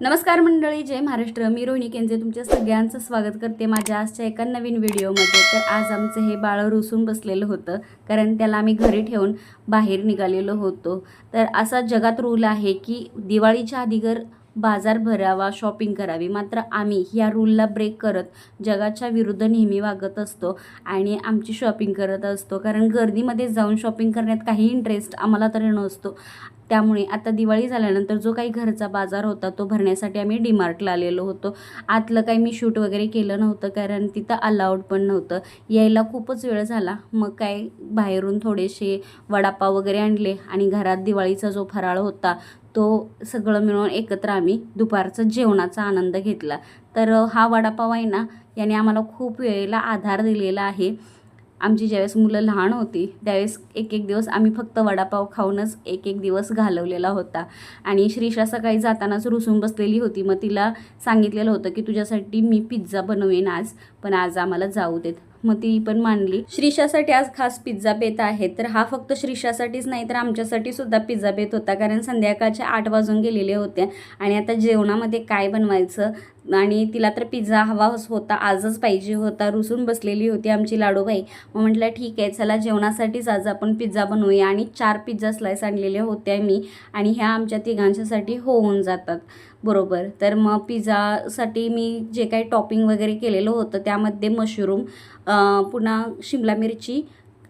नमस्कार मंडळी जय महाराष्ट्र. मी रोहिणी केंजे. तुमच्या सगळ्यांचं स्वागत करते माझ्या आजच्या एका नवीन व्हिडिओमध्ये. तर आज आमचं हे बाळ रुसून बसलेलं होतं कारण त्याला आम्ही घरी ठेवून बाहेर निघालेलो होतो. तर असा जगात रूल आहे की दिवाळीच्या आधीगर बाजार भरावा शॉपिंग करावी मात्र आम्ही ह्या रूलला ब्रेक करत जगाच्या विरुद्ध नेहमी वागत असतो आणि आमची शॉपिंग करत असतो. कारण गर्दीमध्ये जाऊन शॉपिंग करण्यात काही इंटरेस्ट आम्हाला तरी नसतो. त्यामुळे आता दिवाळी झाल्यानंतर जो काही घरचा बाजार होता तो भरण्यासाठी आम्ही डीमार्टला आलेलो होतो. आतलं काही मी शूट वगैरे केलं नव्हतं कारण तिथं अलाउड पण नव्हतं. यायला खूपच वेळ झाला. मग काय बाहेरून थोडेसे वडापाव वगैरे आणले आणि घरात दिवाळीचा जो फराळ होता तो सगळं मिळून एकत्र आम्ही दुपारचं जेवणाचा आनंद घेतला. तर हा वडापाव आहे ना याने आम्हाला खूप वेळेला आधार दिलेला आहे. आमची ज्यावेळेस मुलं लहान होती त्यावेळेस एक एक दिवस आम्ही फक्त वडापाव खाऊनच एक एक दिवस घालवलेला होता. आणि श्रीषा सकाळी जातानाच रुसून बसलेली होती. मग तिला सांगितलेलं होतं की तुझ्यासाठी मी पिझ्झा बनवेन आज पण आज आम्हाला जाऊ देत. मग ती पण मानली श्रीषासाठी आज खास पिझ्झा बेत आहे. तर हा फक्त श्रीषासाठीच नाही तर आमच्यासाठी सुद्धा पिझ्झा बेत होता. कारण संध्याकाळच्या आठ वाजून गेलेले होते आणि आता जेवणामध्ये काय बनवायचं आणि तिला तर पिझ्झा हवा होता आजच पाहिजे होता रुसून बसलेली होती आमची लाडूबाई. मग म्हटलं ठीक आहे चला जेवणासाठीच आज आपण पिझ्झा बनवूया. आणि चार पिझ्झा स्लाईस आणलेले होते मी आणि ह्या आमच्या तिघांच्यासाठी होऊन जातात. बरोबर. तर मग पिझ्झासाठी मी जे काही टॉपिंग वगैरे केलेलं होतं त्यामध्ये मशरूम पुन्हा शिमला मिरची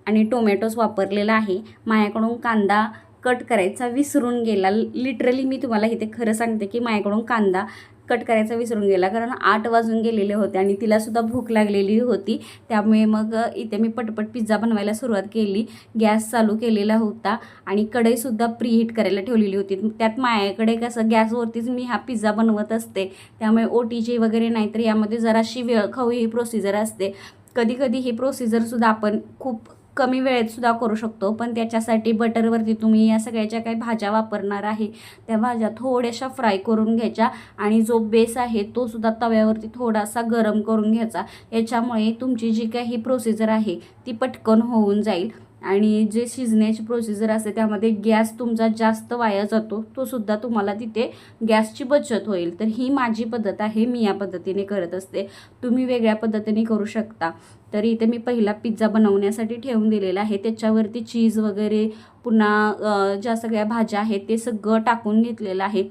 आणि टोमॅटोज वापरलेला आहे. माझ्याकडून कांदा कट करायचा विसरून गेला. लिटरली मी तुम्हाला इथे खरं सांगते की माझ्याकडून कांदा कट करायचा विसरून गेला. कारण आठ वाजून गेलेले होते आणि तिलासुद्धा भूक लागलेली होती. त्यामुळे मग इथे मी पटपट पिझ्झा बनवायला सुरुवात केली. गॅस चालू केलेला होता आणि कढईसुद्धा प्रीहीट करायला ठेवलेली होती. त्यात मायाकडे कसं गॅसवरतीच मी हा पिझ्झा बनवत असते. त्यामुळे ओ टी जी वगैरे नाही तर यामध्ये जराशी वेळ खाऊ ही प्रोसिजर असते. कधी कधी ही प्रोसिजरसुद्धा आपण खूप कमी वेळेत सुद्धा करू शकतो. पण त्याच्यासाठी बटरवरती तुम्ही या सगळ्याच्या काही भाज्या वापरणार आहे त्या भाज्या थोड्याशा फ्राय करून घ्यायच्या आणि जो बेस आहे तो सुद्धा तव्यावरती थोडासा गरम करून घ्यायचा. याच्यामुळे तुमची जी काही प्रोसिजर आहे ती पटकन होऊन जाईल. आणि जे शिजण्याची प्रोसिजर असते त्यामध्ये गॅस तुमचा जास्त वाया जातो तो सुद्धा तुम्हाला तिथे गॅसची बचत होईल. तर ही माझी पद्धत आहे मी या पद्धतीने करत असते. तुम्ही वेगळ्या पद्धतीने करू शकता. तर इथे मी पहिला पिझ्झा बनवण्यासाठी ठेवून दिलेला आहे. त्याच्यावरती चीज वगैरे पुन्हा ज्या सगळ्या भाज्या आहेत ते सगळं टाकून घेतलेलं आहे.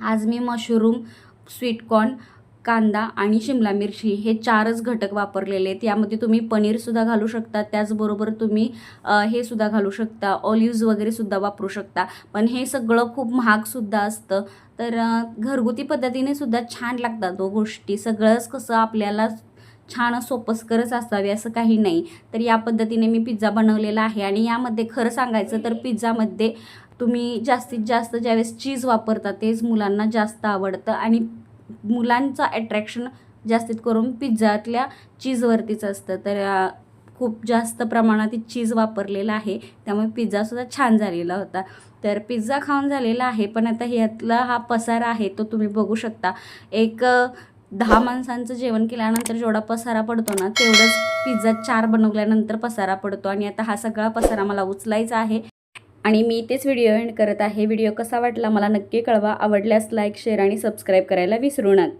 आज मी मशरूम स्वीटकॉर्न कांदा आणि शिमला मिरची हे चारच घटक वापरलेले आहेत. यामध्ये तुम्ही पनीरसुद्धा घालू शकता त्याचबरोबर तुम्ही हे सुद्धा घालू शकता ऑलिव्ज वगैरेसुद्धा वापरू शकता. पण हे सगळं खूप महागसुद्धा असतं. तर घरगुती पद्धतीने सुद्धा छान लागतात तो गोष्टी. सगळंच कसं आपल्याला छान सोपस्करच असावे असं काही नाही. तर या पद्धतीने मी पिझ्झा बनवलेला आहे आणि यामध्ये खरं सांगायचं तर पिझ्झामध्ये तुम्ही जास्तीत जास्त ज्यावेळेस चीज वापरता तेच मुलांना जास्त आवडतं आणि मुलांचं अट्रॅक्शन जास्तीत करून पिझ्झातल्या चीजवरतीच असतं. तर खूप जास्त प्रमाणात चीज वापरलेलं आहे. त्यामुळे पिझ्झासुद्धा छान झालेला होता. तर पिझ्झा खाऊन झालेला आहे. पण आता ह्यातला हा पसारा आहे तो तुम्ही बघू शकता. एक दहा माणसांचं जेवण केल्यानंतर जेवढा पसारा पडतो ना तेवढंच पिझ्झा चार बनवल्यानंतर पसारा पडतो. आणि आता हा सगळा पसारा मला उचलायचा आहे. आणि मी तेच व्हिडिओ एंड करत आहे. व्हिडिओ कसा वाटला मला नक्की कळवा. आवडल्यास लाईक शेअर आणि सबस्क्राईब करायला विसरू नका.